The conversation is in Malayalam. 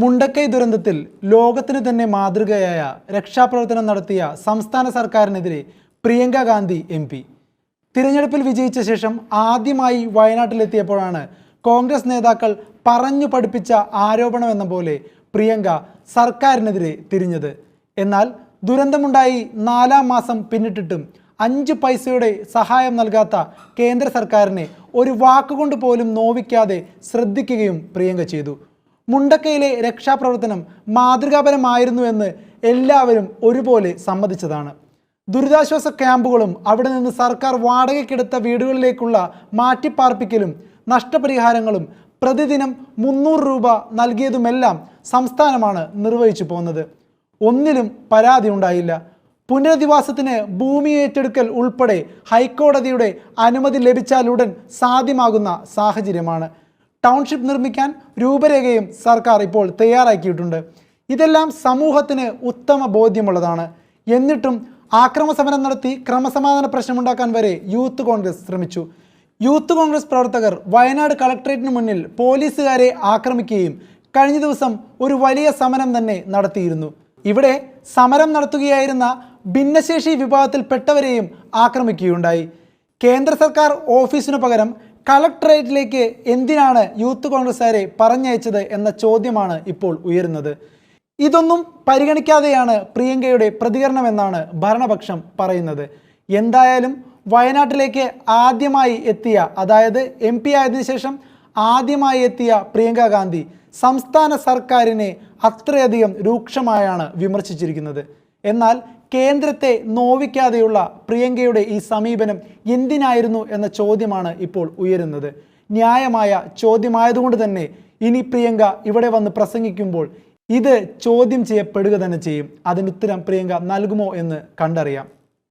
മുണ്ടക്കൈ ദുരന്തത്തിൽ ലോകത്തിന് തന്നെ മാതൃകയായ രക്ഷാപ്രവർത്തനം നടത്തിയ സംസ്ഥാന സർക്കാരിനെതിരെ പ്രിയങ്ക ഗാന്ധി എം പി. തിരഞ്ഞെടുപ്പിൽ വിജയിച്ച ശേഷം ആദ്യമായി വയനാട്ടിലെത്തിയപ്പോഴാണ് കോൺഗ്രസ് നേതാക്കൾ പറഞ്ഞു പഠിപ്പിച്ച ആരോപണമെന്ന പോലെ പ്രിയങ്ക സർക്കാരിനെതിരെ തിരിഞ്ഞത്. എന്നാൽ ദുരന്തമുണ്ടായി നാലാം മാസം പിന്നിട്ടിട്ടും അഞ്ച് പൈസയുടെ സഹായം നൽകാത്ത കേന്ദ്ര സർക്കാരിനെ ഒരു വാക്കുകൊണ്ട് പോലും നോവിക്കാതെ ശ്രദ്ധിക്കുകയും പ്രിയങ്ക ചെയ്തു. മുണ്ടക്കയിലെ രക്ഷാപ്രവർത്തനം മാതൃകാപരമായിരുന്നു എന്ന് എല്ലാവരും ഒരുപോലെ സമ്മതിച്ചതാണ്. ദുരിതാശ്വാസ ക്യാമ്പുകളും അവിടെ നിന്ന് സർക്കാർ വാടകയ്ക്കെടുത്ത വീടുകളിലേക്കുള്ള മാറ്റിപ്പാർപ്പിക്കലും നഷ്ടപരിഹാരങ്ങളും പ്രതിദിനം മുന്നൂറ് രൂപ നൽകിയതുമെല്ലാം സംസ്ഥാനമാണ് നിർവഹിച്ചു പോകുന്നത്. ഒന്നിലും പരാതി ഉണ്ടായില്ല. പുനരധിവാസത്തിന് ഭൂമി ഏറ്റെടുക്കൽ ഉൾപ്പെടെ ഹൈക്കോടതിയുടെ അനുമതി ലഭിച്ചാലുടൻ സാധ്യമാകുന്ന സാഹചര്യമാണ്. ടൗൺഷിപ്പ് നിർമ്മിക്കാൻ രൂപരേഖയും സർക്കാർ ഇപ്പോൾ തയ്യാറാക്കിയിട്ടുണ്ട്. ഇതെല്ലാം സമൂഹത്തിന് ഉത്തമ ബോധ്യമുള്ളതാണ്. എന്നിട്ടും ആക്രമ സമരം നടത്തി ക്രമസമാധാന പ്രശ്നമുണ്ടാക്കാൻ വരെ യൂത്ത് കോൺഗ്രസ് ശ്രമിച്ചു. യൂത്ത് കോൺഗ്രസ് പ്രവർത്തകർ വയനാട് കളക്ടറേറ്റിന് മുന്നിൽ പോലീസുകാരെ ആക്രമിക്കുകയും കഴിഞ്ഞ ദിവസം ഒരു വലിയ സമരം തന്നെ നടത്തിയിരുന്നു. ഇവിടെ സമരം നടത്തുകയായിരുന്ന ഭിന്നശേഷി വിഭാഗത്തിൽപ്പെട്ടവരെയും ആക്രമിക്കുകയുണ്ടായി. കേന്ദ്ര സർക്കാർ ഓഫീസിനു പകരം കളക്ടറേറ്റിലേക്ക് എന്തിനാണ് യൂത്ത് കോൺഗ്രസ്സുകാരെ പറഞ്ഞയച്ചത് എന്ന ചോദ്യമാണ് ഇപ്പോൾ ഉയരുന്നത്. ഇതൊന്നും പരിഗണിക്കാതെയാണ് പ്രിയങ്കയുടെ പ്രതികരണമെന്നാണ് ഭരണപക്ഷം പറയുന്നത്. എന്തായാലും വയനാട്ടിലേക്ക് ആദ്യമായി എത്തിയ അതായത് എം പി ആയതിനു ശേഷം ആദ്യമായി എത്തിയ പ്രിയങ്ക ഗാന്ധി സംസ്ഥാന സർക്കാരിനെ അത്രയധികം രൂക്ഷമായാണ് വിമർശിച്ചിരിക്കുന്നത്. എന്നാൽ കേന്ദ്രത്തെ നോവിക്കാതെയുള്ള പ്രിയങ്കയുടെ ഈ സമീപനം എന്തിനായിരുന്നു എന്ന ചോദ്യമാണ് ഇപ്പോൾ ഉയരുന്നത്. ന്യായമായ ചോദ്യമായതുകൊണ്ട് തന്നെ ഇനി പ്രിയങ്ക ഇവിടെ വന്ന് പ്രസംഗിക്കുമ്പോൾ ഇത് ചോദ്യം ചെയ്യപ്പെടുക തന്നെ ചെയ്യും. അതിനുത്തരം പ്രിയങ്ക നൽകുമോ എന്ന് കണ്ടറിയാം.